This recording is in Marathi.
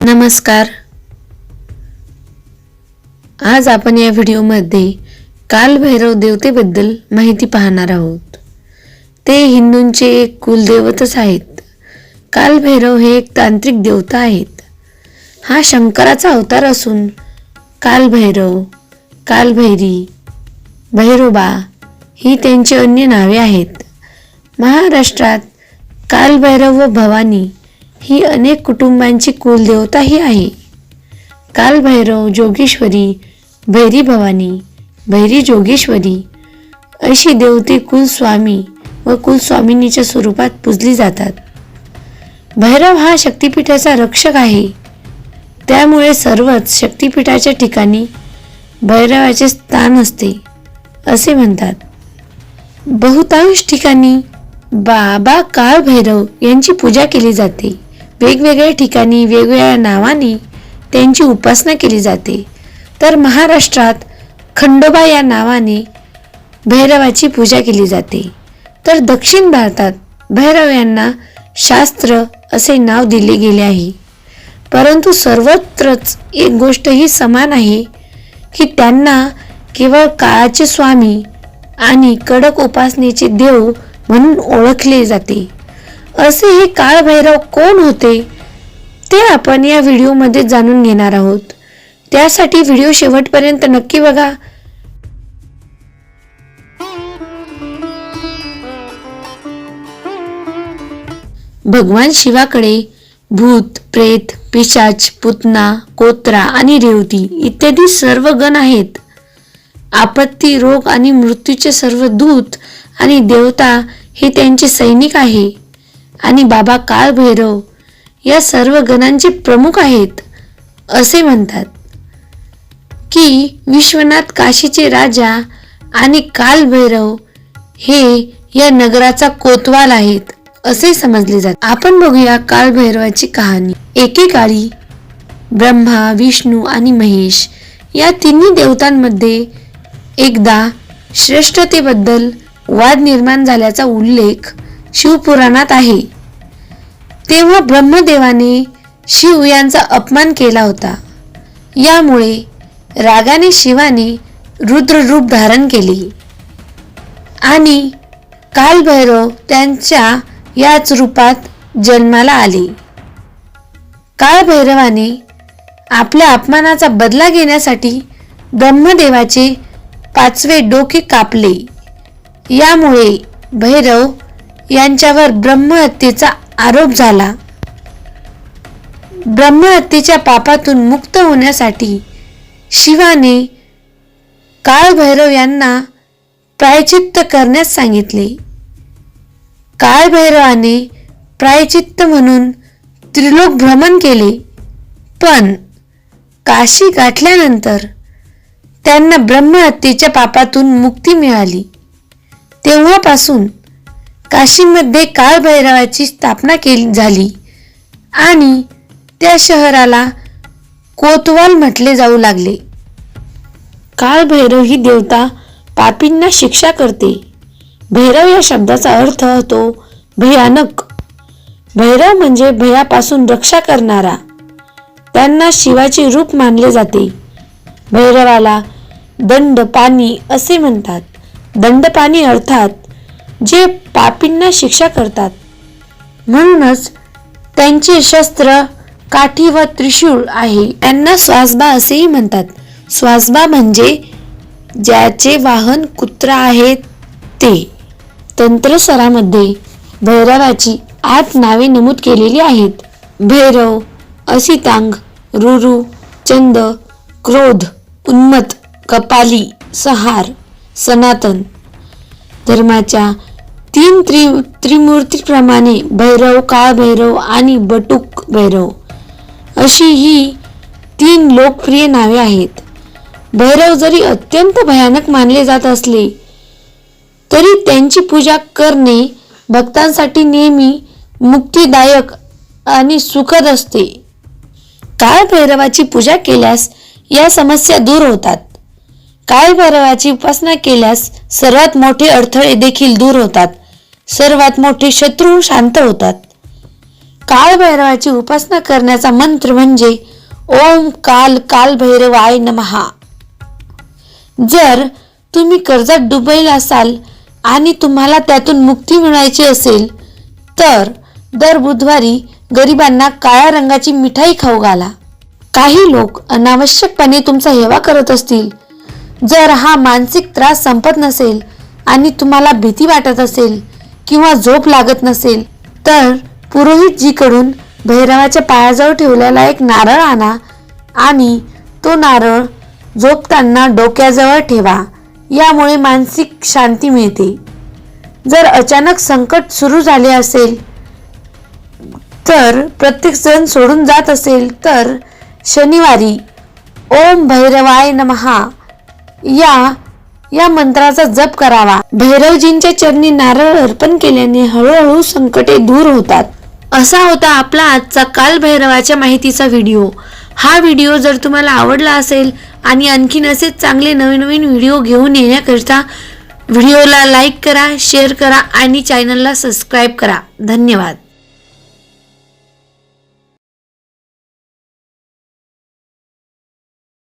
नमस्कार. आज आपण या व्हिडिओमध्ये कालभैरव देवतेबद्दल माहिती पाहणार आहोत. ते हिंदूंचे एक कुलदेवतच आहेत. कालभैरव हे एक तांत्रिक देवता आहेत. हा शंकराचा अवतार असून कालभैरव कालभैरी भैरोबा ही त्यांची अन्य नावे आहेत. महाराष्ट्रात कालभैरव व भवानी ही अनेक कुटुंबांची कुलदेवताही आहे. कालभैरव जोगेश्वरी भैरी भवानी भैरी जोगेश्वरी अशी देवते कुलस्वामी व कुलस्वामिनीच्या स्वरूपात पूजली जातात. भैरव हा शक्तिपीठाचा रक्षक आहे. त्यामुळे सर्वच शक्तिपीठाच्या ठिकाणी भैरवाचे स्थान असते असे म्हणतात. बहुतांश ठिकाणी बाबा काळभैरव यांची पूजा केली जाते. वेगवेगळ्या ठिकाणी वेगवेगळ्या नावाने त्यांची उपासना केली जाते. तर महाराष्ट्रात खंडोबा या नावाने भैरवाची पूजा केली जाते. तर दक्षिण भारतात भैरव यांना शास्त्र असे नाव दिले गेले आहे. परंतु सर्वत्रच एक गोष्ट ही समान आहे की त्यांना केवळ काळाचे स्वामी आणि कडक उपासनेचे देव म्हणून ओळखले जाते. असे हे काळभैरव कोण होते? ते आपण या व्हिडिओमध्ये जाणून घेणार आहोत. त्यासाठी व्हिडिओ शेवटपर्यंत नक्की बघा. भगवान शिवाकडे भूत प्रेत पिशाच पुतना कोत्रा आणि रेवती इत्यादी सर्व गण आहेत. आपत्ती रोग आणि मृत्यूचे सर्व दूत आणि देवता हे त्यांचे सैनिक आहे. आणि बाबा काळभैरव या सर्व गणांचे प्रमुख आहेत असे म्हणतात. की विश्वनाथ काशीचे राजा आणि कालभैरव हे या नगराचा कोतवाल आहेत असे समजले जाते. आपण बघूया कालभैरवाची कहाणी. एकेकाळी ब्रह्मा विष्णू आणि महेश या तिन्ही देवतांमध्ये एकदा श्रेष्ठतेबद्दल वाद निर्माण झाल्याचा उल्लेख शिवपुराणात आहे. तेव्हा ब्रह्मदेवाने शिव यांचा अपमान केला होता. यामुळे रागाने शिवाने रुद्ररूप धारण केले. आणि कालभैरव त्यांच्या याच रूपात जन्माला आले. काळभैरवाने आपल्या अपमानाचा बदला घेण्यासाठी ब्रह्मदेवाचे पाचवे डोके कापले. यामुळे भैरव यांच्यावर ब्रह्महत्येचा आरोप झाला. ब्रह्महत्येच्या पापातून मुक्त होण्यासाठी शिवाने काळभैरव यांना प्रायचित्त करण्यास सांगितले. काळभैरवाने प्रायचित्त म्हणून त्रिलोक भ्रमण केले पण काशी गाठल्यानंतर त्यांना ब्रह्महत्येच्या पापातून मुक्ती मिळाली. तेव्हापासून काशीमध्ये काळभैरवाची स्थापना केली झाली आणि त्या शहराला कोतवाल म्हटले जाऊ लागले. काळभैरव ही देवता पापींना शिक्षा करते. भैरव या शब्दाचा अर्थ होतो भयानक. भैरव म्हणजे भयापासून रक्षा करणारा. त्यांना शिवाचे रूप मानले जाते. भैरवाला दंड पाणी असे म्हणतात. दंडपाणी अर्थात जे पापींना शिक्षा करतात. म्हणूनच त्यांचे शस्त्र काठी व त्रिशूळ आहे त्यांना स्वासबा असेही म्हणतात. स्वासबा म्हणजे ज्याचे वाहन कुत्रा आहे ते. तंत्रसरामध्ये भैरवाची आठ नावे नमूद केलेली आहेत. भैरव असितांग रुरु चंद क्रोध उन्मत कपाली सहार सनातन. धर्माच्या तीन त्रि त्रिमूर्तीप्रमाणे भैरव काळभैरव आणि बटुक भैरव. अशी ही तीन लोकप्रिय नावे आहेत. भैरव जरी अत्यंत भयानक मानले जात असले तरी त्यांची पूजा करणे भक्तांसाठी नेहमी मुक्तिदायक आणि सुखद असते. काळभैरवाची पूजा केल्यास या समस्या दूर होतात. काळभैरवाची उपासना केल्यास सर्वात मोठे अडथळे देखील दूर होतात. सर्वात मोठे शत्रू शांत होतात. काळभैरवाची उपासना करण्याचा मंत्र म्हणजे ओम काल काल भैरवाय नमहा जर तुम्ही कर्जात डुबेल असाल आणि तुम्हाला त्यातून मुक्ती मिळायची असेल तर दर बुधवारी गरिबांना काळ्या रंगाची मिठाई खाऊ घाला. काही लोक अनावश्यकपणे तुमचा हेवा करत असतील. जर हा मानसिक त्रास संपत नसेल आणि तुम्हाला भीती वाटत असेल किंवा झोप लागत नसेल तर पुरोहितजीकडून भैरवाच्या पायाजवळ ठेवलेला एक नारळ आणा आणि तो नारळ झोपताना डोक्याजवळ ठेवा. यामुळे मानसिक शांती मिळते. जर अचानक संकट सुरू झाले असेल तर प्रत्येकजण सोडून जात असेल तर शनिवारी ओम भैरवाय नमहा या या मंत्राचा जप करावा. भैरवजींच्या चरणी नारळ अर्पण केल्याने हळूहळू संकटे दूर होतात. असा होता आपला आजचा काल भैरवाच्या माहितीचा व्हिडिओ. हा व्हिडिओ जर तुम्हाला आवडला असेल आणि आणखीन असेच चांगले नवीन नवीन व्हिडिओ घेऊन येण्याकरिता व्हिडिओला लाईक करा शेअर करा आणि चॅनलला सबस्क्राईब करा. धन्यवाद.